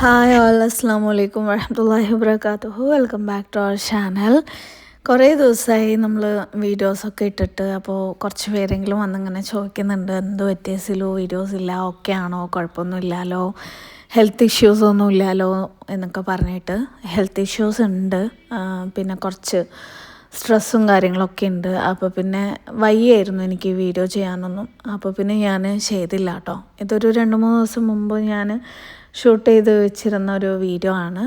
Hi all അസ്സാം വലൈക്കും വരഹമുല്ലാഹി വബർക്കാത്തുഹു welcome back to our channel കുറേ ദിവസമായി നമ്മൾ വീഡിയോസൊക്കെ ഇട്ടിട്ട് അപ്പോൾ കുറച്ച് പേരെങ്കിലും വന്നിങ്ങനെ ചോദിക്കുന്നുണ്ട് എന്ത് വ്യത്യാസമില്ലോ വീഡിയോസ് ഇല്ല ഓക്കെ ആണോ? കുഴപ്പമൊന്നുമില്ലല്ലോ ഹെൽത്ത് ഇഷ്യൂസ് ഒന്നും ഇല്ലല്ലോ എന്നൊക്കെ പറഞ്ഞിട്ട് ഹെൽത്ത് ഇഷ്യൂസ് ഉണ്ട്. പിന്നെ കുറച്ച് സ്ട്രെസ്സും കാര്യങ്ങളൊക്കെ ഉണ്ട്. അപ്പോൾ പിന്നെ വയ്യായിരുന്നു എനിക്ക് വീഡിയോ ചെയ്യാനൊന്നും. അപ്പോൾ പിന്നെ ഞാൻ ചെയ്തില്ല കേട്ടോ. ഇതൊരു രണ്ട് മൂന്ന് ദിവസം മുമ്പ് ഞാൻ ഷൂട്ട് ചെയ്ത് വെച്ചിരുന്ന ഒരു വീഡിയോ ആണ്.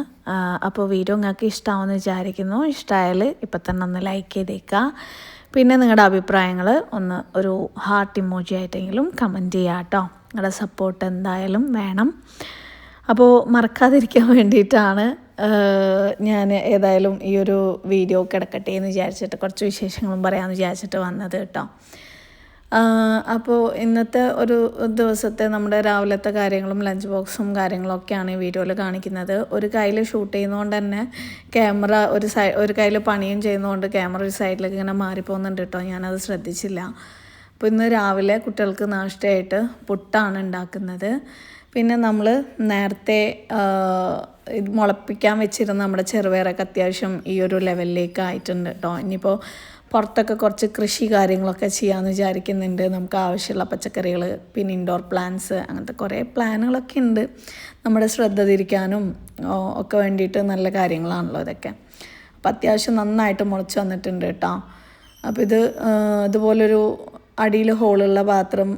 അപ്പോൾ വീഡിയോ നിങ്ങൾക്ക് ഇഷ്ടമാവുമെന്ന് വിചാരിക്കുന്നു. ഇഷ്ടമായാൽ ഇപ്പം തന്നെ ഒന്ന് ലൈക്ക് ചെയ്തേക്കുക പിന്നെ നിങ്ങളുടെ അഭിപ്രായങ്ങൾ ഒന്ന് ഒരു ഹാർട്ട് ഇമോജി ആയിട്ടെങ്കിലും കമന്റ് ചെയ്യുക കേട്ടോ നിങ്ങളുടെ സപ്പോർട്ട് എന്തായാലും വേണം. അപ്പോൾ മറക്കാതിരിക്കാൻ വേണ്ടിയിട്ടാണ് ഞാൻ ഏതായാലും ഈ ഒരു വീഡിയോ കിടക്കട്ടെ എന്ന് വിചാരിച്ചിട്ട് കുറച്ച് വിശേഷങ്ങളും പറയാമെന്ന് വിചാരിച്ചിട്ട് വന്നത് കേട്ടോ അപ്പോൾ ഇന്നത്തെ ഒരു ദിവസത്തെ നമ്മുടെ രാവിലത്തെ കാര്യങ്ങളും ലഞ്ച് ബോക്സും കാര്യങ്ങളൊക്കെയാണ് ഈ വീഡിയോയിൽ കാണിക്കുന്നത്. ഒരു കയ്യിൽ ഷൂട്ട് ചെയ്യുന്നതുകൊണ്ട് തന്നെ ക്യാമറ ഒരു സൈ ഒരു കയ്യിൽ പണിയും ചെയ്യുന്നതുകൊണ്ട് ക്യാമറ ഒരു സൈഡിലേക്ക് ഇങ്ങനെ മാറിപ്പോകുന്നുണ്ട് കേട്ടോ ഞാനത് ശ്രദ്ധിച്ചില്ല. അപ്പോൾ ഇന്ന് രാവിലെ കുട്ടികൾക്ക് നാഷ്ടയായിട്ട് പുട്ടാണ് ഉണ്ടാക്കുന്നത് പിന്നെ നമ്മൾ നേരത്തെ ഇത് മുളപ്പിക്കാൻ വെച്ചിരുന്ന നമ്മുടെ ചെറുപയറൊക്കെ അത്യാവശ്യം ഈ ഒരു ലെവലിലേക്ക് ആയിട്ടുണ്ട് കേട്ടോ ഇനിയിപ്പോൾ പുറത്തൊക്കെ കുറച്ച് കൃഷി കാര്യങ്ങളൊക്കെ ചെയ്യാമെന്ന് വിചാരിക്കുന്നുണ്ട്. നമുക്ക് ആവശ്യമുള്ള പച്ചക്കറികൾ പിന്നെ ഇൻഡോർ പ്ലാന്റ്സ് അങ്ങനത്തെ കുറേ പ്ലാനുകളൊക്കെ ഉണ്ട്. നമ്മുടെ ശ്രദ്ധ തിരിക്കാനും ഒക്കെ വേണ്ടിയിട്ട് നല്ല കാര്യങ്ങളാണല്ലോ ഇതൊക്കെ. അപ്പം അത്യാവശ്യം നന്നായിട്ട് മുളച്ച് വന്നിട്ടുണ്ട് കേട്ടോ അപ്പോൾ ഇത് ഇതുപോലൊരു അടിയിൽ ഹോളുള്ള പാത്രം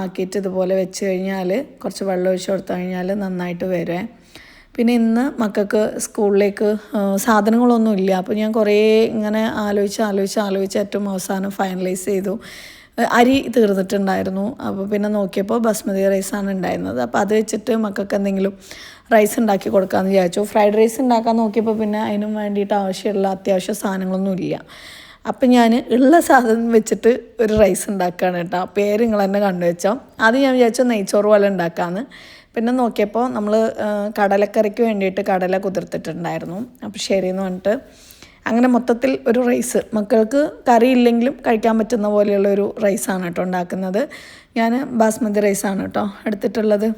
ആക്കിയിട്ട് ഇതുപോലെ വെച്ച് കഴിഞ്ഞാൽ കുറച്ച് വെള്ളം ഒഴിച്ച് കൊടുത്തു കഴിഞ്ഞാൽ നന്നായിട്ട് വരുവേ പിന്നെ ഇന്ന് മക്കൾക്ക് സ്കൂളിലേക്ക് സാധനങ്ങളൊന്നും ഇല്ല. അപ്പോൾ ഞാൻ കുറേ ഇങ്ങനെ ആലോചിച്ച് ആലോചിച്ച് ആലോചിച്ച് ഏറ്റവും അവസാനം ഫൈനലൈസ് ചെയ്തു. അരി തീർന്നിട്ടുണ്ടായിരുന്നു. അപ്പോൾ പിന്നെ നോക്കിയപ്പോൾ ബസ്മതി റൈസാണ് ഉണ്ടായിരുന്നത്. അപ്പോൾ അത് വെച്ചിട്ട് മക്കൾക്ക് എന്തെങ്കിലും റൈസ് ഉണ്ടാക്കി കൊടുക്കാമെന്ന് വിചാരിച്ചു. ഫ്രൈഡ് റൈസ് ഉണ്ടാക്കാൻ നോക്കിയപ്പോൾ പിന്നെ അതിനും വേണ്ടിയിട്ട് ആവശ്യമുള്ള അത്യാവശ്യ സാധനങ്ങളൊന്നും ഇല്ല. അപ്പം ഞാൻ ഉള്ള സാധനം വെച്ചിട്ട് ഒരു റൈസ് ഉണ്ടാക്കുകയാണ് കേട്ടോ. പേര് നിങ്ങൾ തന്നെ കണ്ടുവച്ചോ അത് ഞാൻ വിചാരിച്ചു നെയ്ച്ചോറ് പോലെ ഉണ്ടാക്കാമെന്ന് പിന്നെ നോക്കിയപ്പോൾ നമ്മൾ കടലക്കറിക്ക് വേണ്ടിയിട്ട് കടല കുതിർത്തിട്ടുണ്ടായിരുന്നു. അപ്പോൾ ശരിയെന്ന് പറഞ്ഞിട്ട് അങ്ങനെ മൊത്തത്തിൽ ഒരു റൈസ് മക്കൾക്ക് കറി ഇല്ലെങ്കിലും കഴിക്കാൻ പറ്റുന്ന പോലെയുള്ള ഒരു റൈസാണ് കേട്ടോ ഉണ്ടാക്കുന്നത്. ഞാൻ ബാസ്മതി റൈസാണ് കേട്ടോ എടുത്തിട്ടുള്ളത്.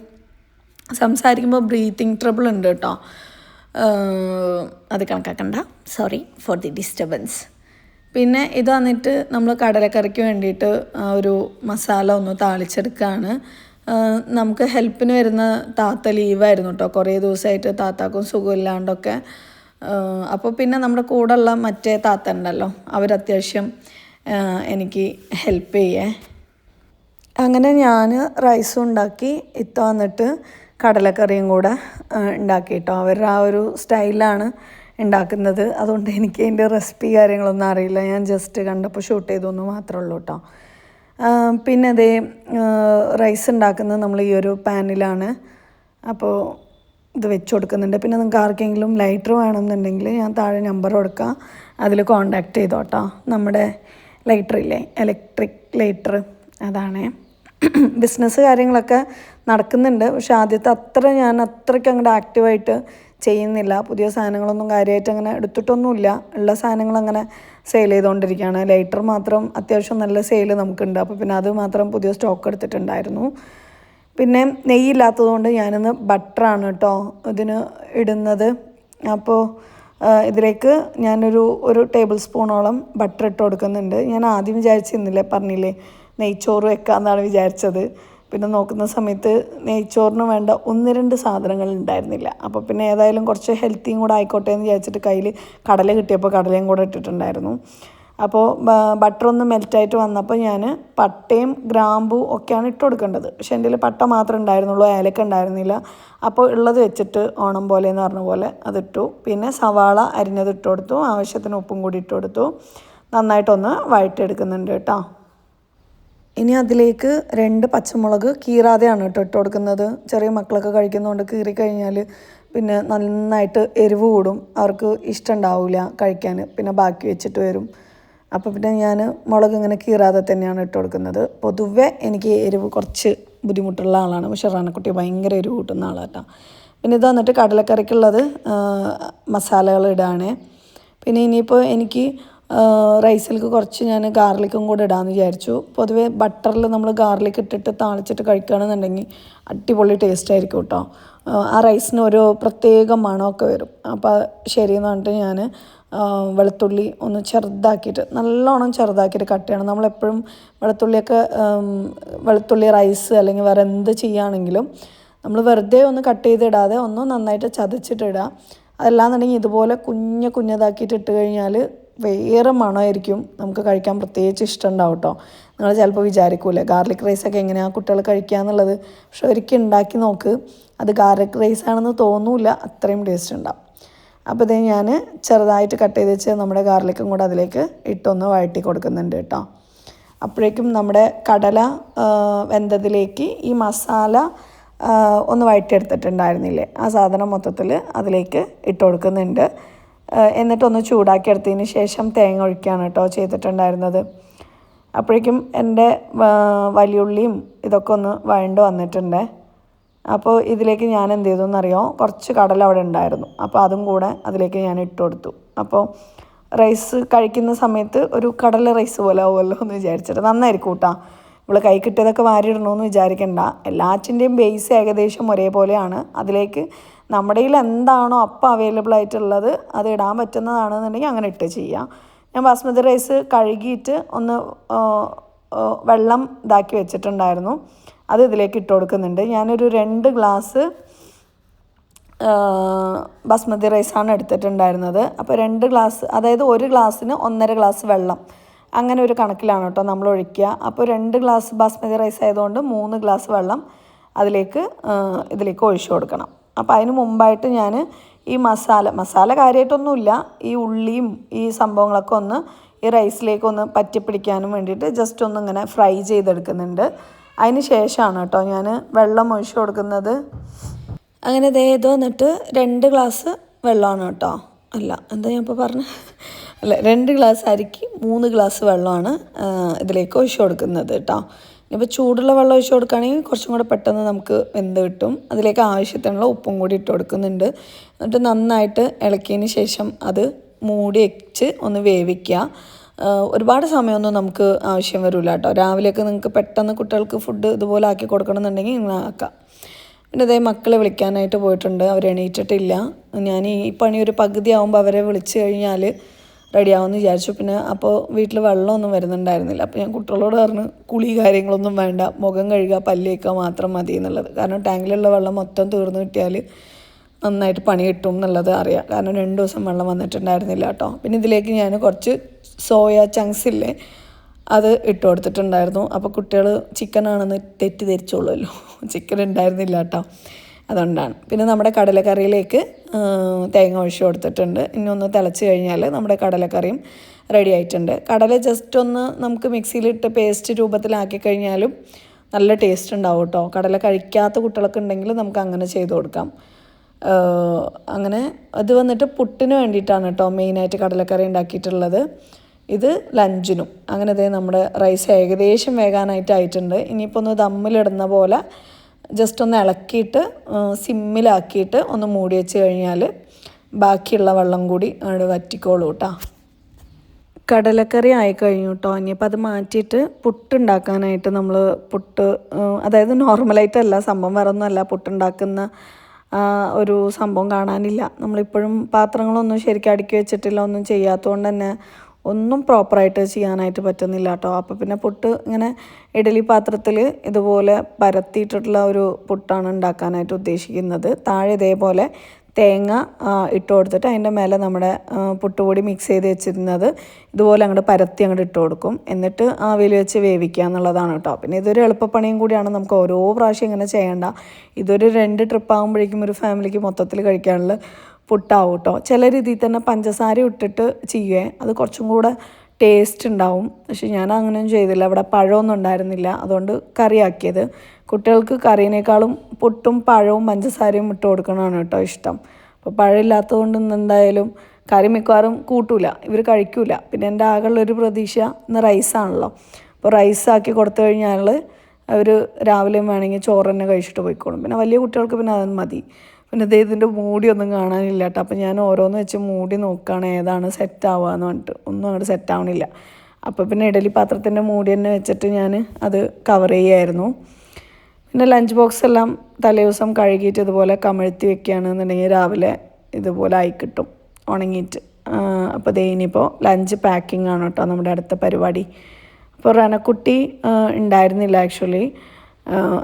സംസാരിക്കുമ്പോൾ ബ്രീത്തിങ് ട്രബിൾ ഉണ്ട് കേട്ടോ. അത് കണക്കാക്കണ്ട. സോറി ഫോർ ദി ഡിസ്റ്റർബൻസ് പിന്നെ ഇത് വന്നിട്ട് നമ്മൾ കടലക്കറിക്ക് വേണ്ടിയിട്ട് ഒരു മസാല ഒന്ന് താളിച്ചെടുക്കുകയാണ് നമുക്ക് ഹെൽപ്പിന് വരുന്ന താത്ത ലീവായിരുന്നു കേട്ടോ കുറേ ദിവസമായിട്ട് താത്താക്കും സുഖമില്ലാണ്ടൊക്കെ അപ്പോൾ പിന്നെ നമ്മുടെ കൂടെയുള്ള മറ്റേ താത്ത ഉണ്ടല്ലോ അവരത്യാവശ്യം എനിക്ക് ഹെൽപ്പ് ചെയ്യേ. അങ്ങനെ ഞാൻ റൈസും ഉണ്ടാക്കി ഇത്ത വന്നിട്ട് കടലക്കറിയും കൂടെ ഉണ്ടാക്കി കേട്ടോ അവരുടെ ആ ഒരു സ്റ്റൈലാണ് ഉണ്ടാക്കുന്നത്. അതുകൊണ്ട് എനിക്ക് അതിന്റെ റെസിപ്പി കാര്യങ്ങളൊന്നും അറിയില്ല. ഞാൻ ജസ്റ്റ് കണ്ടപ്പോൾ ഷൂട്ട് ചെയ്തൊന്നു മാത്രമേ ഉള്ളൂ കേട്ടോ പിന്നെ അതേ റൈസ് ഉണ്ടാക്കുന്നത് നമ്മൾ ഈ ഒരു പാനിലാണ് അപ്പോൾ ഇത് വെച്ച് കൊടുക്കുന്നുണ്ട്. പിന്നെ നിങ്ങൾക്ക് ആർക്കെങ്കിലും ലൈറ്റർ വേണമെന്നുണ്ടെങ്കിൽ ഞാൻ താഴെ നമ്പർ കൊടുക്കാം. അതിൽ കോണ്ടാക്ട് ചെയ്തോട്ടോ നമ്മുടെ ലൈറ്റർ ഇല്ലേ? ഇലക്ട്രിക് ലൈറ്റർ അതാണേ. ബിസിനസ് കാര്യങ്ങളൊക്കെ നടക്കുന്നുണ്ട്. പക്ഷെ ആദ്യത്തെ അത്ര ഞാൻ അത്രയ്ക്ക് അങ്ങോട്ട് ആക്റ്റീവായിട്ട് ചെയ്യുന്നില്ല. പുതിയ സാധനങ്ങളൊന്നും കാര്യമായിട്ട് അങ്ങനെ എടുത്തിട്ടൊന്നുമില്ല. ഉള്ള സാധനങ്ങൾ അങ്ങനെ സെയിൽ ചെയ്തുകൊണ്ടിരിക്കുകയാണ്. ലൈറ്റർ മാത്രം അത്യാവശ്യം നല്ല സെയിൽ നമുക്കുണ്ട്. അപ്പോൾ പിന്നെ അത് മാത്രം പുതിയ സ്റ്റോക്ക് എടുത്തിട്ടുണ്ടായിരുന്നു. പിന്നെ നെയ്യില്ലാത്തതുകൊണ്ട് ഞാനിന്ന് ബട്ടറാണ് കേട്ടോ ഇതിന് ഇടുന്നത്. അപ്പോൾ ഇതിലേക്ക് ഞാനൊരു ഒരു ടേബിൾ സ്പൂണോളം ബട്ടർ ഇട്ട് കൊടുക്കുന്നുണ്ട്. ഞാൻ ആദ്യം വിചാരിച്ചിരുന്നില്ലേ പറഞ്ഞില്ലേ? നെയ്ച്ചോറ് വെക്കാമെന്നാണ് വിചാരിച്ചത്. പിന്നെ നോക്കുന്ന സമയത്ത് നെയ്ച്ചോറിന് വേണ്ട ഒന്ന് രണ്ട് സാധനങ്ങൾ ഉണ്ടായിരുന്നില്ല. അപ്പോൾ പിന്നെ ഏതായാലും കുറച്ച് ഹെൽത്തിയും കൂടെ ആയിക്കോട്ടെ എന്ന് വിചാരിച്ചിട്ട് കയ്യിൽ കടല കിട്ടിയപ്പോൾ കടലയും കൂടെ ഇട്ടിട്ടുണ്ടായിരുന്നു. അപ്പോൾ ബട്ടർ ഒന്ന് മെൽറ്റായിട്ട് വന്നപ്പോൾ ഞാൻ പട്ടയും ഗ്രാമ്പു ഒക്കെയാണ് ഇട്ട് കൊടുക്കേണ്ടത്. പക്ഷേ എന്റെ പട്ട മാത്രമേ ഉണ്ടായിരുന്നുള്ളൂ ഏലക്ക ഉണ്ടായിരുന്നില്ല. അപ്പോൾ ഉള്ളത് വെച്ചിട്ട് ഓണം പോലെ എന്ന് പറഞ്ഞ പോലെ അതിട്ടു. പിന്നെ സവാള അരിഞ്ഞത് ഇട്ട് കൊടുത്തു ആവശ്യത്തിന് ഉപ്പും കൂടി ഇട്ട് കൊടുത്തു. നന്നായിട്ടൊന്ന് വഴറ്റിയെടുക്കുന്നുണ്ട് കേട്ടോ. ഇനി അതിലേക്ക് രണ്ട് പച്ചമുളക് കീറാതെയാണ് കേട്ടോ ഇട്ട് കൊടുക്കുന്നത്. ചെറിയ മക്കളൊക്കെ കഴിക്കുന്നതുകൊണ്ട് കീറി കഴിഞ്ഞാൽ പിന്നെ നന്നായിട്ട് എരിവ് കൂടും. അവർക്ക് ഇഷ്ടമുണ്ടാവില്ല കഴിക്കാൻ പിന്നെ ബാക്കി വെച്ചിട്ട് വരും. അപ്പോൾ പിന്നെ ഞാൻ മുളക് ഇങ്ങനെ കീറാതെ തന്നെയാണ് ഇട്ട് കൊടുക്കുന്നത്. പൊതുവെ എനിക്ക് എരിവ് കുറച്ച് ബുദ്ധിമുട്ടുള്ള ആളാണ്. പക്ഷെ റാണക്കുട്ടി ഭയങ്കര എരിവ് കൂട്ടുന്ന ആളാട്ടോ. പിന്നെ ഇത് വന്നിട്ട് കടലക്കറിക്കുള്ളത് മസാലകൾ ഇടാണ് പിന്നെ ഇനിയിപ്പോൾ എനിക്ക് റൈസിലേക്ക് കുറച്ച് ഞാൻ ഗാർലിക്കും കൂടെ ഇടാമെന്ന് വിചാരിച്ചു. പൊതുവേ ബട്ടറിൽ നമ്മൾ ഗാർലിക് ഇട്ടിട്ട് താളിച്ചിട്ട് കഴിക്കുകയാണെന്നുണ്ടെങ്കിൽ അടിപൊളി ടേസ്റ്റ് ആയിരിക്കും കേട്ടോ ആ റൈസിന് ഒരു പ്രത്യേക മണമൊക്കെ വരും. അപ്പോൾ ശരിയെന്ന് പറഞ്ഞിട്ട് ഞാൻ വെളുത്തുള്ളി ഒന്ന് ചെറുതാക്കിയിട്ട് നല്ലോണം ചെറുതാക്കിയിട്ട് കട്ട് ചെയ്യണം. നമ്മളെപ്പോഴും വെളുത്തുള്ളിയൊക്കെ വെളുത്തുള്ളി റൈസ് അല്ലെങ്കിൽ വേറെ എന്ത് ചെയ്യുകയാണെങ്കിലും നമ്മൾ വെറുതെ ഒന്ന് കട്ട് ചെയ്തിടാതെ ഒന്ന് നന്നായിട്ട് ചതച്ചിട്ടിടുക അതല്ലാന്നുണ്ടെങ്കിൽ ഇതുപോലെ കുഞ്ഞ് കുഞ്ഞതാക്കിയിട്ട് ഇട്ട് കഴിഞ്ഞാൽ വേറെ മണമായിരിക്കും നമുക്ക് കഴിക്കാൻ പ്രത്യേകിച്ച് ഇഷ്ടമുണ്ടാവും കേട്ടോ. നിങ്ങൾ ചിലപ്പോൾ വിചാരിക്കൂലേ ഗാർലിക് ഒക്കെ എങ്ങനെയാണ് കുട്ടികൾ കഴിക്കുക എന്നുള്ളത്. പക്ഷെ ഒരിക്കൽ ഉണ്ടാക്കി നോക്ക് അത് ഗാർലിക് റൈസ് ആണെന്ന് തോന്നൂല അത്രയും ടേസ്റ്റ് ഉണ്ടാവും. അപ്പോൾ ഇതേ ഞാൻ ചെറുതായിട്ട് കട്ട് ചെയ്ത് വെച്ച് നമ്മുടെ ഗാർലിക്കും കൂടെ അതിലേക്ക് ഇട്ടൊന്ന് വഴറ്റി കൊടുക്കുന്നുണ്ട് കേട്ടോ. അപ്പോഴേക്കും നമ്മുടെ കടല വെന്തതിലേക്ക് ഈ മസാല ഒന്ന് വഴറ്റിയെടുത്തിട്ടുണ്ടായിരുന്നില്ലേ. ആ സാധനം മൊത്തത്തിൽ അതിലേക്ക് ഇട്ട് കൊടുക്കുന്നുണ്ട്. എന്നിട്ടൊന്ന് ചൂടാക്കി എടുത്തതിന് ശേഷം തേങ്ങ ഒഴിക്കുകയാണ് കേട്ടോ ചെയ്തിട്ടുണ്ടായിരുന്നത്. അപ്പോഴേക്കും എന്റെ വലിയുള്ളിയും ഇതൊക്കെ ഒന്ന് വഴണ്ട് വന്നിട്ടുണ്ട്. അപ്പോൾ ഇതിലേക്ക് ഞാൻ എന്ത് ചെയ്തു എന്നറിയോ? കുറച്ച് കടല അവിടെ ഉണ്ടായിരുന്നു. അപ്പോൾ അതും കൂടെ അതിലേക്ക് ഞാൻ ഇട്ട് കൊടുത്തു. അപ്പോൾ റൈസ് കഴിക്കുന്ന സമയത്ത് ഒരു കടല റൈസ് പോലെ ആവുമല്ലോ എന്ന് വിചാരിച്ചിട്ട് നന്നായിരിക്കും കേട്ടോ. നമ്മൾ കൈ കിട്ടിയതൊക്കെ വാരിയിടണമെന്ന് വിചാരിക്കണ്ട. എല്ലാറ്റിന്റെയും ബേസ് ഏകദേശം ഒരേപോലെയാണ്. അതിലേക്ക് നമ്മുടെ കയ്യിൽ എന്താണോ അപ്പം അവൈലബിൾ ആയിട്ടുള്ളത് അത് ഇടാൻ പറ്റുന്നതാണെന്നുണ്ടെങ്കിൽ അങ്ങനെ ഇട്ട് ചെയ്യാം. ഞാൻ ബാസ്മതി റൈസ് കഴുകിയിട്ട് ഒന്ന് വെള്ളം ഇതാക്കി വെച്ചിട്ടുണ്ടായിരുന്നു. അത് ഇതിലേക്ക് ഇട്ട് കൊടുക്കുന്നുണ്ട്. ഞാനൊരു രണ്ട് ഗ്ലാസ് ബസ്മതി റൈസാണ് എടുത്തിട്ടുണ്ടായിരുന്നത്. അപ്പോൾ രണ്ട് ഗ്ലാസ് അതായത് ഒരു ഗ്ലാസ്സിന് ഒന്നര ഗ്ലാസ് വെള്ളം. അങ്ങനെ ഒരു കണക്കിലാണ് കേട്ടോ നമ്മൾ ഒഴിക്കുക. അപ്പോൾ രണ്ട് ഗ്ലാസ് ബസ്മതി റൈസ് ആയതുകൊണ്ട് മൂന്ന് ഗ്ലാസ് വെള്ളം അതിലേക്ക് ഇതിലേക്ക് ഒഴിച്ചു കൊടുക്കണം. അപ്പോൾ അതിന് മുമ്പായിട്ട് ഞാൻ ഈ മസാല മസാല കാര്യമായിട്ടൊന്നുമില്ല ഈ ഉള്ളിയും ഈ സംഭവങ്ങളൊക്കെ ഒന്ന് ഈ റൈസിലേക്ക് ഒന്ന് പറ്റിപ്പിടിക്കാനും വേണ്ടിയിട്ട് ജസ്റ്റ് ഒന്ന് ഇങ്ങനെ ഫ്രൈ ചെയ്തെടുക്കുന്നുണ്ട്. അതിന് ശേഷമാണ് കേട്ടോ ഞാൻ വെള്ളം ഒഴിച്ചു കൊടുക്കുന്നത്. അങ്ങനെ ദേ എന്നിട്ട് രണ്ട് ഗ്ലാസ് വെള്ളമാണ് കേട്ടോ. അല്ല എന്താ ഞാൻ ഇപ്പോൾ പറഞ്ഞു? അല്ല രണ്ട് ഗ്ലാസ് അരിക്ക് മൂന്ന് ഗ്ലാസ് വെള്ളമാണ് ഇതിലേക്ക് ഒഴിച്ചു കൊടുക്കുന്നത് കേട്ടോ. ഇനിയിപ്പോൾ ചൂടുള്ള വെള്ളം ഒഴിച്ച് കൊടുക്കുകയാണെങ്കിൽ കുറച്ചും കൂടെ പെട്ടെന്ന് നമുക്ക് വെന്ത് കിട്ടും. അതിലേക്ക് ആവശ്യത്തിനുള്ള ഉപ്പും കൂടി ഇട്ട് കൊടുക്കുന്നുണ്ട്. എന്നിട്ട് നന്നായിട്ട് ഇളക്കിയതിന് ശേഷം അത് മൂടി വെച്ച് ഒന്ന് വേവിക്കുക. ഒരുപാട് സമയമൊന്നും നമുക്ക് ആവശ്യം വരില്ല കേട്ടോ. രാവിലെയൊക്കെ നിങ്ങൾക്ക് പെട്ടെന്ന് കുട്ടികൾക്ക് ഫുഡ് ഇതുപോലെ ആക്കി കൊടുക്കണമെന്നുണ്ടെങ്കിൽ ഇങ്ങനെ ആക്കാം. പിന്നെ അതേ മക്കളെ വിളിക്കാനായിട്ട് പോയിട്ടുണ്ട്. അവർ എണീറ്റിട്ടില്ല. ഞാൻ ഈ പണി ഒരു പകുതി ആകുമ്പോൾ അവരെ വിളിച്ചു കഴിഞ്ഞാൽ റെഡിയാവുമെന്ന് വിചാരിച്ചു. പിന്നെ അപ്പോൾ വീട്ടിൽ വെള്ളമൊന്നും വരുന്നുണ്ടായിരുന്നില്ല. അപ്പോൾ ഞാൻ കുട്ടികളോട് പറഞ്ഞു കുളി കാര്യങ്ങളൊന്നും വേണ്ട. മുഖം കഴുകുക പല്ലേക്കുക മാത്രം മതി എന്നുള്ളത്. കാരണം ടാങ്കിലുള്ള വെള്ളം മൊത്തം തീർന്നു കിട്ടിയാൽ നന്നായിട്ട് പണി കിട്ടും എന്നുള്ളത് അറിയാം. കാരണം രണ്ട് ദിവസം വെള്ളം വന്നിട്ടുണ്ടായിരുന്നില്ല കേട്ടോ. പിന്നെ ഇതിലേക്ക് ഞാൻ കുറച്ച് സോയ ചങ്ക്സ് ഇല്ലേ അത് ഇട്ട് കൊടുത്തിട്ടുണ്ടായിരുന്നു. അപ്പോൾ കുട്ടികൾ ചിക്കനാണെന്ന് തെറ്റിദ്ധരിച്ചോളുമല്ലോ. ചിക്കൻ ഉണ്ടായിരുന്നില്ല കേട്ടോ. അതുകൊണ്ടാണ്. പിന്നെ നമ്മുടെ കടലക്കറിയിലേക്ക് തേങ്ങ ഒഴിച്ച് കൊടുത്തിട്ടുണ്ട്. ഇനി തിളച്ച് കഴിഞ്ഞാൽ നമ്മുടെ കടലക്കറിയും റെഡി ആയിട്ടുണ്ട്. കടല ജസ്റ്റ് ഒന്ന് നമുക്ക് മിക്സിയിലിട്ട് പേസ്റ്റ് രൂപത്തിലാക്കി കഴിഞ്ഞാലും നല്ല ടേസ്റ്റ് ഉണ്ടാവും കേട്ടോ കടല കഴിക്കാത്ത കുട്ടികളൊക്കെ ഉണ്ടെങ്കിൽ നമുക്ക് അങ്ങനെ ചെയ്ത് കൊടുക്കാം. അങ്ങനെ അത് വന്നിട്ട് പുട്ടിന് വേണ്ടിയിട്ടാണ് കേട്ടോ മെയിനായിട്ട് കടലക്കറി ഉണ്ടാക്കിയിട്ടുള്ളത്. ഇത് ലഞ്ചിനും. അങ്ങനെ ഇതേ നമ്മുടെ റൈസ് ഏകദേശം വേകാനായിട്ട് ആയിട്ടുണ്ട് ഇനിയിപ്പോൾ ഒന്ന് ദമ്മിലിടുന്ന പോലെ ജസ്റ്റ് ഒന്ന് ഇളക്കിയിട്ട് സിമ്മിലാക്കിയിട്ട് ഒന്ന് മൂടി വെച്ച് കഴിഞ്ഞാൽ ബാക്കിയുള്ള വെള്ളം കൂടി അവിടെ വറ്റിക്കോളൂ കേട്ടോ കടലക്കറി ആയി കഴിഞ്ഞു കേട്ടോ ഇനിയിപ്പോൾ അത് മാറ്റിയിട്ട് പുട്ടുണ്ടാക്കാനായിട്ട് നമ്മൾ പുട്ട് അതായത് നോർമലായിട്ടല്ല സംഭവം വേറെ ഒന്നുമല്ല പുട്ടുണ്ടാക്കുന്ന ഒരു സംഭവം കാണാനില്ല. നമ്മളിപ്പോഴും പാത്രങ്ങളൊന്നും ശരിക്കും അടുക്കി വെച്ചിട്ടില്ല ഒന്നും ചെയ്യാത്തതുകൊണ്ട് തന്നെ ഒന്നും പ്രോപ്പറായിട്ട് ചെയ്യാനായിട്ട് പറ്റുന്നില്ല കേട്ടോ. അപ്പോൾ പിന്നെ പുട്ട് ഇങ്ങനെ ഇഡലി പാത്രത്തിൽ ഇതുപോലെ പരത്തിയിട്ടുള്ള ഒരു പുട്ടാണ് ഉണ്ടാക്കാനായിട്ട് ഉദ്ദേശിക്കുന്നത്. താഴെ ഇതേപോലെ തേങ്ങ ഇട്ട് കൊടുത്തിട്ട് അതിന്റെ മേലെ നമ്മുടെ പുട്ടുപൊടി മിക്സ് ചെയ്ത് വെച്ചിരുന്നത് ഇതുപോലെ അങ്ങോട്ട് പരത്തി അങ്ങോട്ട് ഇട്ട് കൊടുക്കും. എന്നിട്ട് ആവിയിൽ വെച്ച് വേവിക്കുക എന്നുള്ളതാണ് കേട്ടോ. പിന്നെ ഇതൊരു എളുപ്പപ്പണിയും കൂടിയാണ്. നമുക്ക് ഓരോ പ്രാവശ്യം ഇങ്ങനെ ചെയ്യേണ്ട. ഇതൊരു രണ്ട് ട്രിപ്പ് ആകുമ്പോഴേക്കും ഒരു ഫാമിലിക്ക് മൊത്തത്തിൽ കഴിക്കാനുള്ള പുട്ടാവും കേട്ടോ ചില രീതിയിൽ തന്നെ പഞ്ചസാര ഇട്ടിട്ട് ചെയ്യുവേ. അത് കുറച്ചും കൂടെ ടേസ്റ്റ് ഉണ്ടാവും. പക്ഷെ ഞാൻ അങ്ങനെയൊന്നും ചെയ്തില്ല. അവിടെ പഴമൊന്നും ഉണ്ടായിരുന്നില്ല. അതുകൊണ്ട് കറിയാക്കിയത്. കുട്ടികൾക്ക് കറീനേക്കാളും പുട്ടും പഴവും പഞ്ചസാരയും ഇട്ട് കൊടുക്കണമാണ് കേട്ടോ ഇഷ്ടം. അപ്പോൾ പഴമില്ലാത്തതുകൊണ്ട് ഇന്ന് എന്തായാലും കറി മിക്കവാറും കൂട്ടൂല. ഇവർ കഴിക്കൂല. പിന്നെ എന്റെ ആകെയുള്ളൊരു പ്രതീക്ഷ ഇന്ന് റൈസാണല്ലോ അപ്പോൾ റൈസാക്കി കൊടുത്തു കഴിഞ്ഞാൽ അവർ രാവിലെയും വേണമെങ്കിൽ ചോറ് തന്നെ കഴിച്ചിട്ട് പോയിക്കോളും. പിന്നെ വലിയ കുട്ടികൾക്ക് പിന്നെ അതൊന്നും മതി. പിന്നെ ദേ ഇതിന്റെ മൂടി ഒന്നും കാണാനില്ല കേട്ടോ. അപ്പം ഞാൻ ഓരോന്ന് വെച്ച് മൂടി നോക്കുകയാണ് ഏതാണ് സെറ്റ് ആവുക എന്ന് പറഞ്ഞിട്ട്. ഒന്നും അങ്ങോട്ട് സെറ്റ് ആവണില്ല. അപ്പോൾ പിന്നെ ഇഡലി പാത്രത്തിന്റെ മൂടി തന്നെ വെച്ചിട്ട് ഞാൻ അത് കവർ ചെയ്യായിരുന്നു പിന്നെ ലഞ്ച് ബോക്സ് എല്ലാം തലേ ദിവസം കഴുകിയിട്ട് ഇതുപോലെ കമഴ്ത്തി വെക്കുകയാണെന്നുണ്ടെങ്കിൽ രാവിലെ ഇതുപോലെ ആയി കിട്ടും ഉണങ്ങിയിട്ട്. അപ്പോൾ ദേ ഇനിയിപ്പോൾ ലഞ്ച് പാക്കിംഗ് ആണ് കേട്ടോ നമ്മുടെ അടുത്ത പരിപാടി. അപ്പോൾ റനക്കുട്ടി ഉണ്ടായിരുന്നില്ല ആക്ച്വലി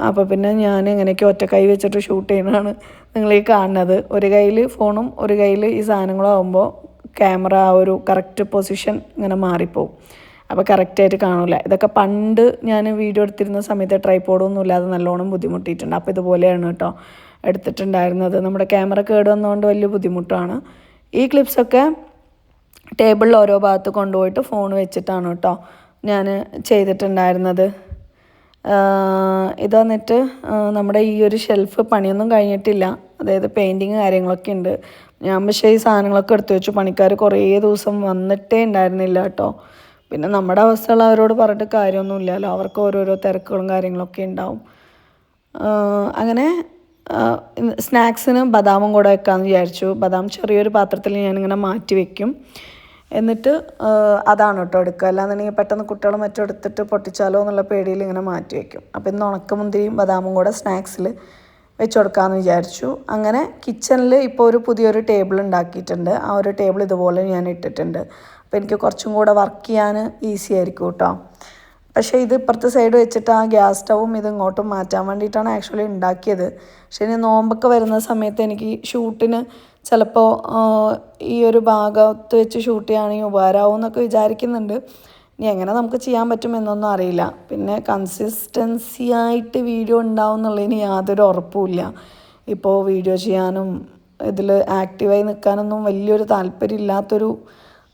അപ്പോൾ പിന്നെ ഞാൻ ഇങ്ങനെയൊക്കെ ഒറ്റ കൈ വെച്ചിട്ട് ഷൂട്ട് ചെയ്യുന്നതാണ് നിങ്ങൾ ഈ കാണുന്നത്. ഒരു കയ്യിൽ ഫോണും ഒരു കയ്യിൽ ഈ സാധനങ്ങളും ആകുമ്പോൾ ക്യാമറ ആ ഒരു കറക്റ്റ് പൊസിഷൻ ഇങ്ങനെ മാറിപ്പോവും. അപ്പോൾ കറക്റ്റായിട്ട് കാണില്ല ഇതൊക്കെ പണ്ട് ഞാൻ വീഡിയോ എടുത്തിരുന്ന സമയത്ത് ട്രൈപ്പോഡൊന്നും ഇല്ലാതെ നല്ലോണം ബുദ്ധിമുട്ടിയിട്ടുണ്ട്. അപ്പോൾ ഇതുപോലെയാണ് കേട്ടോ എടുത്തിട്ടുണ്ടായിരുന്നത്. നമ്മുടെ ക്യാമറ കേട് വന്നതുകൊണ്ട് വലിയ ബുദ്ധിമുട്ടാണ്. ഈ ക്ലിപ്സൊക്കെ ടേബിളിൽ ഓരോ ഭാഗത്ത് കൊണ്ടുപോയിട്ട് ഫോൺ വെച്ചിട്ടാണ് കേട്ടോ ഞാൻ ചെയ്തിട്ടുണ്ടായിരുന്നത്. ഇത് വന്നിട്ട് നമ്മുടെ ഈ ഒരു ഷെൽഫ് പണിയൊന്നും കഴിഞ്ഞിട്ടില്ല. അതായത് പെയിന്റിങ് കാര്യങ്ങളൊക്കെ ഉണ്ട്. ഞാൻ പക്ഷേ ഈ സാധനങ്ങളൊക്കെ എടുത്തു വെച്ചു. പണിക്കാർ കുറേ ദിവസം വന്നിട്ടേ ഉണ്ടായിരുന്നില്ല കേട്ടോ. പിന്നെ നമ്മുടെ അവസ്ഥകൾ അവരോട് പറഞ്ഞിട്ട് കാര്യമൊന്നുമില്ലല്ലോ. അവർക്ക് ഓരോരോ തിരക്കുകളും കാര്യങ്ങളൊക്കെ ഉണ്ടാവും. അങ്ങനെ സ്നാക്സിന് ബദാമും കൂടെ വെക്കാമെന്ന് വിചാരിച്ചു. ബദാം ചെറിയൊരു പാത്രത്തിൽ ഞാനിങ്ങനെ മാറ്റി വെക്കും. എന്നിട്ട് അതാണ് കേട്ടോ എടുക്കുക. അല്ലാന്നുണ്ടെങ്കിൽ പെട്ടെന്ന് കുട്ടികൾ മറ്റും എടുത്തിട്ട് പൊട്ടിച്ചാലോ എന്നുള്ള പേടിയിൽ ഇങ്ങനെ മാറ്റി വയ്ക്കും. അപ്പോൾ ഇന്ന് ഉണക്കമുന്തിരിയും ബദാമും കൂടെ സ്നാക്സിൽ വെച്ച് കൊടുക്കാമെന്ന് വിചാരിച്ചു. അങ്ങനെ കിച്ചണിൽ ഇപ്പോൾ ഒരു പുതിയൊരു ടേബിൾ ഉണ്ടാക്കിയിട്ടുണ്ട്. ആ ഒരു ടേബിൾ ഇതുപോലെ ഞാൻ ഇട്ടിട്ടുണ്ട്. അപ്പോൾ എനിക്ക് കുറച്ചും കൂടെ വർക്ക് ചെയ്യാൻ ഈസി ആയിരിക്കും കേട്ടോ. പക്ഷേ ഇത് ഇപ്പുറത്തെ സൈഡ് വെച്ചിട്ട് ആ ഗ്യാസ് സ്റ്റവും ഇത് ഇങ്ങോട്ടും മാറ്റാൻ വേണ്ടിയിട്ടാണ് ആക്ച്വലി ഉണ്ടാക്കിയത്. പക്ഷേ ഇനി നോമ്പൊക്കെ വരുന്ന സമയത്ത് എനിക്ക് ഷൂട്ടിന് ചിലപ്പോൾ ഈ ഒരു ഭാഗത്ത് വെച്ച് ഷൂട്ട് ചെയ്യുകയാണെങ്കിൽ ഉപകാരമാവും എന്നൊക്കെ വിചാരിക്കുന്നുണ്ട്. ഇനി എങ്ങനെ നമുക്ക് ചെയ്യാൻ പറ്റുമെന്നൊന്നും അറിയില്ല. പിന്നെ കൺസിസ്റ്റൻസി ആയിട്ട് വീഡിയോ ഉണ്ടാവും എന്നുള്ളതിന് യാതൊരു ഉറപ്പുമില്ല. ഇപ്പോൾ വീഡിയോ ചെയ്യാനും ഇതിൽ ആക്റ്റീവായി നിൽക്കാനൊന്നും വലിയൊരു താല്പര്യമില്ലാത്തൊരു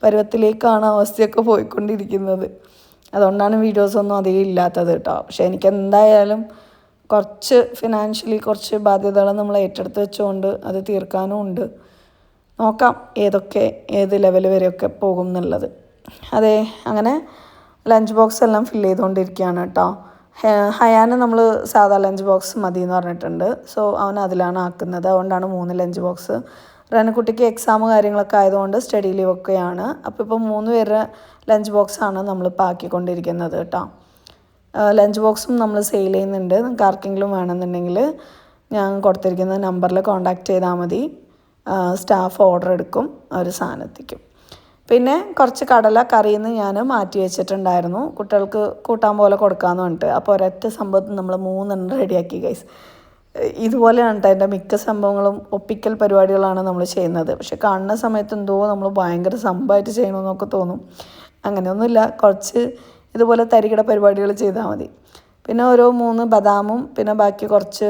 പരുവത്തിലേക്കാണ് അവസ്ഥയൊക്കെ പോയിക്കൊണ്ടിരിക്കുന്നത്. അതുകൊണ്ടാണ് വീഡിയോസൊന്നും അധികം ഇല്ലാത്തത് കേട്ടോ. പക്ഷേ എനിക്ക് എന്തായാലും കുറച്ച് ഫിനാൻഷ്യലി കുറച്ച് ബാധ്യതകൾ നമ്മൾ ഏറ്റെടുത്ത് വെച്ചുകൊണ്ട് അത് തീർക്കാനും ഉണ്ട്. നോക്കാം ഏതൊക്കെ ഏത് ലെവൽ വരെയൊക്കെ പോകും എന്നുള്ളത്. അതെ അങ്ങനെ ലഞ്ച് ബോക്സ് എല്ലാം ഫില്ല് ചെയ്തുകൊണ്ടിരിക്കുകയാണ് കേട്ടോ. ഹയാന് നമ്മൾ സാധാ ലഞ്ച് ബോക്സ് മതി എന്ന് പറഞ്ഞിട്ടുണ്ട്. സോ അവൻ അതിലാണ് ആക്കുന്നത്. അതുകൊണ്ടാണ് മൂന്ന് ലഞ്ച് ബോക്സ് റനക്കുട്ടിക്ക് എക്സാം കാര്യങ്ങളൊക്കെ ആയതുകൊണ്ട് സ്റ്റഡി ലീവ് ഒക്കെയാണ്. അപ്പോൾ ഇപ്പോൾ മൂന്ന് പേരുടെ ലഞ്ച് ബോക്സാണ് നമ്മൾ ഇപ്പോൾ ആക്കിക്കൊണ്ടിരിക്കുന്നത് കേട്ടോ. ലഞ്ച് ബോക്സും നമ്മൾ സെയിൽ ചെയ്യുന്നുണ്ട്. നിങ്ങൾക്ക് ആർക്കെങ്കിലും വേണമെന്നുണ്ടെങ്കിൽ ഞാൻ കൊടുത്തിരിക്കുന്ന നമ്പറിൽ കോൺടാക്റ്റ് ചെയ്താൽ മതി. സ്റ്റാഫ് ഓർഡർ എടുക്കും അവർ സാധനത്തിക്കും പിന്നെ കുറച്ച് കടല കറിയിൽ ഞാൻ മാറ്റി വെച്ചിട്ടുണ്ടായിരുന്നു. കുട്ടികൾക്ക് കൂട്ടാൻ പോലെ കൊടുക്കാമെന്ന് പറഞ്ഞിട്ട്. അപ്പോൾ ഒരൊറ്റ സംഭവത്തിൽ നമ്മൾ മൂന്നെണ്ണം റെഡിയാക്കി ഗൈസ് ഇതുപോലെയാണ് കേട്ടോ എന്റെ മിക്ക സംഭവങ്ങളും ഒപ്പിക്കൽ പരിപാടികളാണ് നമ്മൾ ചെയ്യുന്നത്. പക്ഷെ കാണുന്ന സമയത്ത് എന്തോ നമ്മൾ ഭയങ്കര സംഭവമായിട്ട് ചെയ്യണമെന്നൊക്കെ തോന്നും. അങ്ങനെയൊന്നുമില്ല. കുറച്ച് ഇതുപോലെ തരികിട പരിപാടികൾ ചെയ്താൽ മതി. പിന്നെ ഓരോ മൂന്ന് ബദാമും പിന്നെ ബാക്കി കുറച്ച്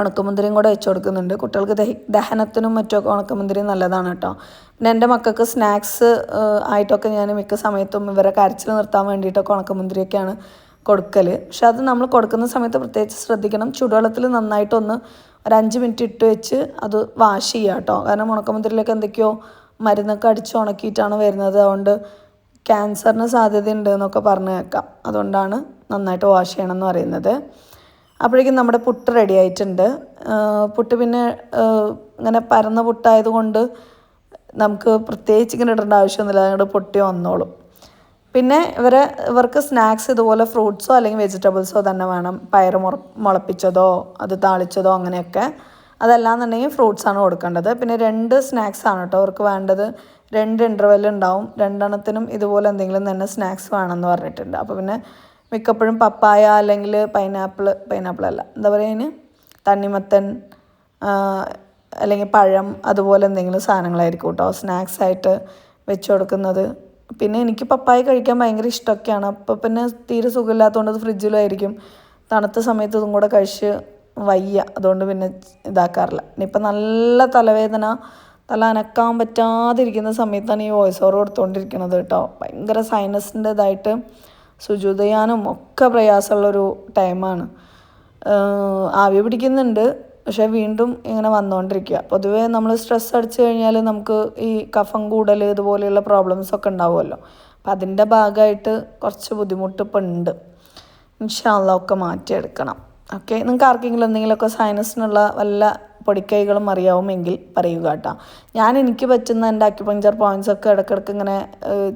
ഉണക്കമുന്തിരിയും കൂടെ വെച്ച് കൊടുക്കുന്നുണ്ട്. കുട്ടികൾക്ക് ദഹി ദഹനത്തിനും മറ്റുമൊക്കെ ഉണക്കമുന്തിരി നല്ലതാണ് കേട്ടോ. പിന്നെ എന്റെ മക്കൾക്ക് സ്നാക്സ് ആയിട്ടൊക്കെ ഞാൻ മിക്ക സമയത്തും ഇവരെ കരച്ചിൽ നിർത്താൻ വേണ്ടിയിട്ടൊക്കെ ഉണക്കമുന്തിരിയൊക്കെയാണ് കൊടുക്കൽ പക്ഷെ അത് നമ്മൾ കൊടുക്കുന്ന സമയത്ത് പ്രത്യേകിച്ച് ശ്രദ്ധിക്കണം. ചുടുവെള്ളത്തിൽ നന്നായിട്ടൊന്ന് ഒരു അഞ്ച് മിനിറ്റ് ഇട്ട് വെച്ച് അത് വാഷ് ചെയ്യുക കേട്ടോ. കാരണം ഉണക്കമുന്തിരിയിലൊക്കെ എന്തൊക്കെയോ മരുന്നൊക്കെ അടിച്ച് ഉണക്കിയിട്ടാണ് വരുന്നത്. അതുകൊണ്ട് ക്യാൻസറിന് സാധ്യതയുണ്ട് എന്നൊക്കെ പറഞ്ഞു കേൾക്കാം. അതുകൊണ്ടാണ് നന്നായിട്ട് വാഷ് ചെയ്യണം എന്ന് പറയുന്നത്. അപ്പോഴേക്കും നമ്മുടെ പുട്ട് റെഡി ആയിട്ടുണ്ട്. പുട്ട് പിന്നെ ഇങ്ങനെ പരന്ന പുട്ടായതുകൊണ്ട് നമുക്ക് പ്രത്യേകിച്ച് ഇങ്ങനെ ഇടേണ്ട ആവശ്യമൊന്നുമില്ല. അങ്ങോട്ട് പൊട്ടി വന്നോളും. പിന്നെ ഇവരെ ഇവർക്ക് സ്നാക്സ് ഇതുപോലെ ഫ്രൂട്ട്സോ അല്ലെങ്കിൽ വെജിറ്റബിൾസോ തന്നെ വേണം. പയർ മുറ മുളപ്പിച്ചതോ അത് താളിച്ചതോ അങ്ങനെയൊക്കെ. അതല്ലാന്നുണ്ടെങ്കിൽ ഫ്രൂട്ട്സ് ആണ് കൊടുക്കേണ്ടത്. പിന്നെ രണ്ട് സ്നാക്സ് ആണ് കേട്ടോ അവർക്ക് വേണ്ടത്. രണ്ട് ഇന്റർവെൽ ഉണ്ടാവും. രണ്ടെണ്ണത്തിനും ഇതുപോലെ എന്തെങ്കിലും തന്നെ സ്നാക്സ് വേണമെന്ന് പറഞ്ഞിട്ടുണ്ട്. അപ്പോൾ പിന്നെ മിക്കപ്പോഴും പപ്പായ അല്ലെങ്കിൽ പൈനാപ്പിൾ പൈനാപ്പിൾ അല്ല. എന്താ പറയുക അതിന്? തണ്ണിമത്തൻ അല്ലെങ്കിൽ പഴം അതുപോലെ എന്തെങ്കിലും സാധനങ്ങളായിരിക്കും കേട്ടോ. സ്നാക്സ് ആയിട്ട് വെച്ച് കൊടുക്കുന്നത്. പിന്നെ എനിക്ക് പപ്പായ കഴിക്കാൻ ഭയങ്കര ഇഷ്ടമൊക്കെയാണ്. അപ്പോൾ പിന്നെ തീരെ സുഖമില്ലാത്തതുകൊണ്ട് അത് ഫ്രിഡ്ജിലായിരിക്കും. തണുത്ത സമയത്ത് ഇതും കൂടെ കഴിച്ച് വയ്യ. അതുകൊണ്ട് പിന്നെ ഇതാക്കാറില്ല. ഇനിയിപ്പോൾ നല്ല തലവേദന തല അനക്കാൻ പറ്റാതിരിക്കുന്ന സമയത്താണ് ഈ വോയിസ് ഓവർ കൊടുത്തുകൊണ്ടിരിക്കുന്നത് കേട്ടോ. ഭയങ്കര സൈനസിന്റെ ഇതായിട്ട് ചെയ്യാനും ഒക്കെ പ്രയാസമുള്ളൊരു ടൈമാണ് ആവി പിടിക്കുന്നുണ്ട്. പക്ഷേ വീണ്ടും ഇങ്ങനെ വന്നുകൊണ്ടിരിക്കുക പൊതുവേ നമ്മൾ സ്ട്രെസ് അടിച്ചു കഴിഞ്ഞാൽ നമുക്ക് ഈ കഫം കൂടൽ ഇതുപോലെയുള്ള പ്രോബ്ലംസ് ഒക്കെ ഉണ്ടാവുമല്ലോ. അപ്പം അതിന്റെ ഭാഗമായിട്ട് കുറച്ച് ബുദ്ധിമുട്ട് ഇപ്പം ഉണ്ട്. ഇൻഷാല്ല ഒക്കെ മാറ്റിയെടുക്കണം. ഓക്കെ നിങ്ങൾക്ക് ആർക്കെങ്കിലും എന്തെങ്കിലുമൊക്കെ സൈനസിനുള്ള വല്ല പൊടിക്കൈകളും അറിയാവുമെങ്കിൽ പറയുക കേട്ടോ. ഞാൻ എനിക്ക് പറ്റുന്ന എന്റെ അക്യുപഞ്ചർ പോയിന്റ്സ് ഒക്കെ ഇടയ്ക്കിടയ്ക്ക് ഇങ്ങനെ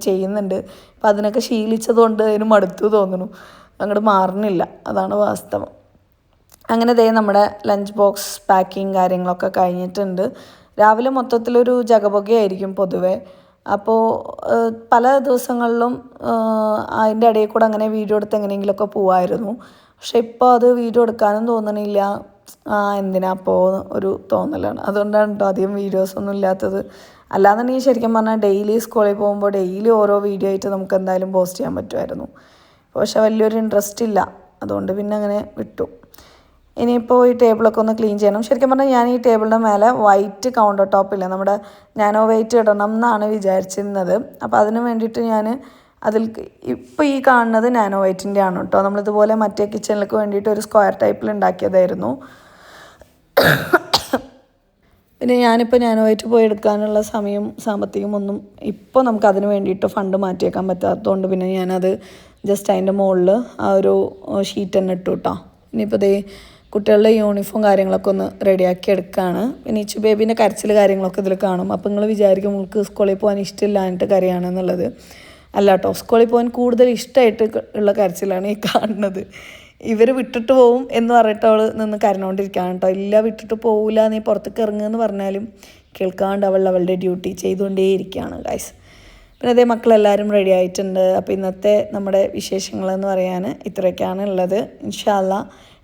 ചെയ്യുന്നുണ്ട്. അപ്പം അതിനൊക്കെ ശീലിച്ചതുകൊണ്ട് അതിന് മടുത്തു തോന്നുന്നു. അങ്ങോട്ട് മാറുന്നില്ല. അതാണ് വാസ്തവം. അങ്ങനെ ദേ നമ്മുടെ ലഞ്ച് ബോക്സ് പാക്കിങ് കാര്യങ്ങളൊക്കെ കഴിഞ്ഞിട്ടുണ്ട്. രാവിലെ മൊത്തത്തിലൊരു ജഗപൊകയായിരിക്കും പൊതുവേ. അപ്പോൾ പല ദിവസങ്ങളിലും അതിന്റെ ഇടയിൽ കൂടെ അങ്ങനെ വീഡിയോ എടുത്ത് എങ്ങനെയെങ്കിലുമൊക്കെ പോവായിരുന്നു. പക്ഷെ ഇപ്പോൾ അത് വീഡിയോ എടുക്കാനും തോന്നണില്ല. ആ എന്തിനാ അപ്പോൾ ഒരു തോന്നലാണ്. അതുകൊണ്ടാണ് കേട്ടോ അധികം വീഡിയോസ് ഒന്നും ഇല്ലാത്തത്. അല്ലാന്നുണ്ടെങ്കിൽ ശരിക്കും പറഞ്ഞാൽ ഡെയിലി സ്കൂളിൽ പോകുമ്പോൾ ഡെയിലി ഓരോ വീഡിയോ ആയിട്ട് നമുക്ക് എന്തായാലും പോസ്റ്റ് ചെയ്യാൻ പറ്റുമായിരുന്നു. പക്ഷെ വലിയൊരു ഇൻട്രസ്റ്റ് ഇല്ല. അതുകൊണ്ട് പിന്നെ അങ്ങനെ വിട്ടു. ഇനിയിപ്പോൾ ഈ ടേബിളൊക്കെ ഒന്ന് ക്ലീൻ ചെയ്യണം. ശരിക്കും പറഞ്ഞാൽ ഞാൻ ഈ ടേബിളിന്റെ മേലെ വൈറ്റ് കൗണ്ടർ ടോപ്പില്ല നമ്മുടെ നാനോ വൈറ്റ് ഇടണം എന്നാണ് വിചാരിച്ചിരുന്നത്. അപ്പോൾ അതിന് വേണ്ടിയിട്ട് ഞാൻ അതിൽ ഇപ്പോൾ ഈ കാണുന്നത് നാനോ വൈറ്റിന്റെ ആണ് കേട്ടോ നമ്മളിതുപോലെ മറ്റേ കിച്ചണിലേക്ക് വേണ്ടിയിട്ട് ഒരു സ്ക്വയർ ടൈപ്പിൽ ഉണ്ടാക്കിയതായിരുന്നു. പിന്നെ ഞാനിപ്പോൾ ഞാനുമായിട്ട് പോയി എടുക്കാനുള്ള സമയം സാമ്പത്തികം ഒന്നും ഇപ്പോൾ നമുക്ക് അതിന് വേണ്ടിയിട്ട് ഫണ്ട് മാറ്റിയേക്കാൻ പറ്റാത്തതുകൊണ്ട് പിന്നെ ഞാനത് ജസ്റ്റ് അതിന്റെ മുകളിൽ ആ ഒരു ഷീറ്റ് തന്നെ ഇട്ടു കേട്ടോ ഇനിയിപ്പോൾ ദേ കുട്ടികളുടെ യൂണിഫോം കാര്യങ്ങളൊക്കെ ഒന്ന് റെഡിയാക്കി എടുക്കുകയാണ് പിന്നെ ഇച്ചു ബേബീന്റെ കരച്ചിൽ കാര്യങ്ങളൊക്കെ ഇതിൽ കാണും. അപ്പോൾ നിങ്ങൾ വിചാരിക്കും നിങ്ങൾക്ക് സ്കൂളിൽ പോകാൻ ഇഷ്ടമില്ലാഞ്ഞിട്ട് കരയാണെന്നുള്ളത് അല്ല കേട്ടോ സ്കൂളിൽ പോകാൻ കൂടുതൽ ഇഷ്ടമായിട്ട് ഉള്ള കരച്ചിലാണ് ഈ കാണുന്നത്. ഇവർ വിട്ടിട്ട് പോവും എന്ന് പറഞ്ഞിട്ട് അവൾ നിന്ന് കരഞ്ഞുകൊണ്ടിരിക്കുകയാണ് കേട്ടോ ഇല്ല വിട്ടിട്ട് പോവില്ല നീ പുറത്തേക്ക് ഇറങ്ങുമെന്ന് പറഞ്ഞാലും കേൾക്കാണ്ട് അവൾ അവളുടെ ഡ്യൂട്ടി ചെയ്തുകൊണ്ടേ ചെയ്തുകൊണ്ടേയിരിക്കുകയാണ് ഗൈസ് പിന്നെ അതേ മക്കളെല്ലാവരും റെഡി ആയിട്ടുണ്ട്. അപ്പോൾ ഇന്നത്തെ നമ്മുടെ വിശേഷങ്ങളെന്ന് പറയാൻ ഇത്രയൊക്കെയാണ് ഉള്ളത്. ഇൻഷാല്ല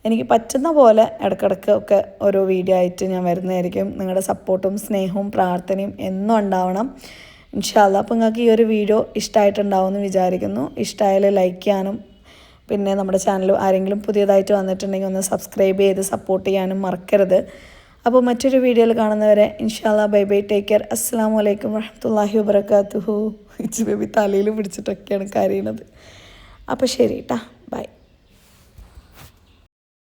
എനിക്ക് പറ്റുന്ന പോലെ ഇടക്കിടക്ക് ഒക്കെ ഓരോ വീഡിയോ ആയിട്ട് ഞാൻ വരുന്നതായിരിക്കും. നിങ്ങളുടെ സപ്പോർട്ടും സ്നേഹവും പ്രാർത്ഥനയും എന്നും ഉണ്ടാവണം. ഇൻഷാല്ല അപ്പോൾ നിങ്ങൾക്ക് ഈ ഒരു വീഡിയോ ഇഷ്ടമായിട്ടുണ്ടാവുമെന്ന് വിചാരിക്കുന്നു. ഇഷ്ടമായാൽ ലൈക്ക് ചെയ്യാനും പിന്നെ നമ്മുടെ ചാനൽ ആരെങ്കിലും പുതിയതായിട്ട് വന്നിട്ടുണ്ടെങ്കിൽ ഒന്ന് സബ്സ്ക്രൈബ് ചെയ്ത് സപ്പോർട്ട് ചെയ്യാനും മറക്കരുത്. അപ്പോൾ മറ്റൊരു വീഡിയോയിൽ കാണുന്നവരെ ഇൻഷാല്ല ബൈ ബൈ ടേക്ക് കെയർ അസ്സാം വലൈക്കും വറഹമത്തല്ലാഹി വബർക്കാത്തുഹു ഇച്ച് ബേബി തലയിൽ പിടിച്ചിട്ടൊക്കെയാണ് കരയുന്നത് അപ്പോൾ ശരി കേട്ടാ ബൈ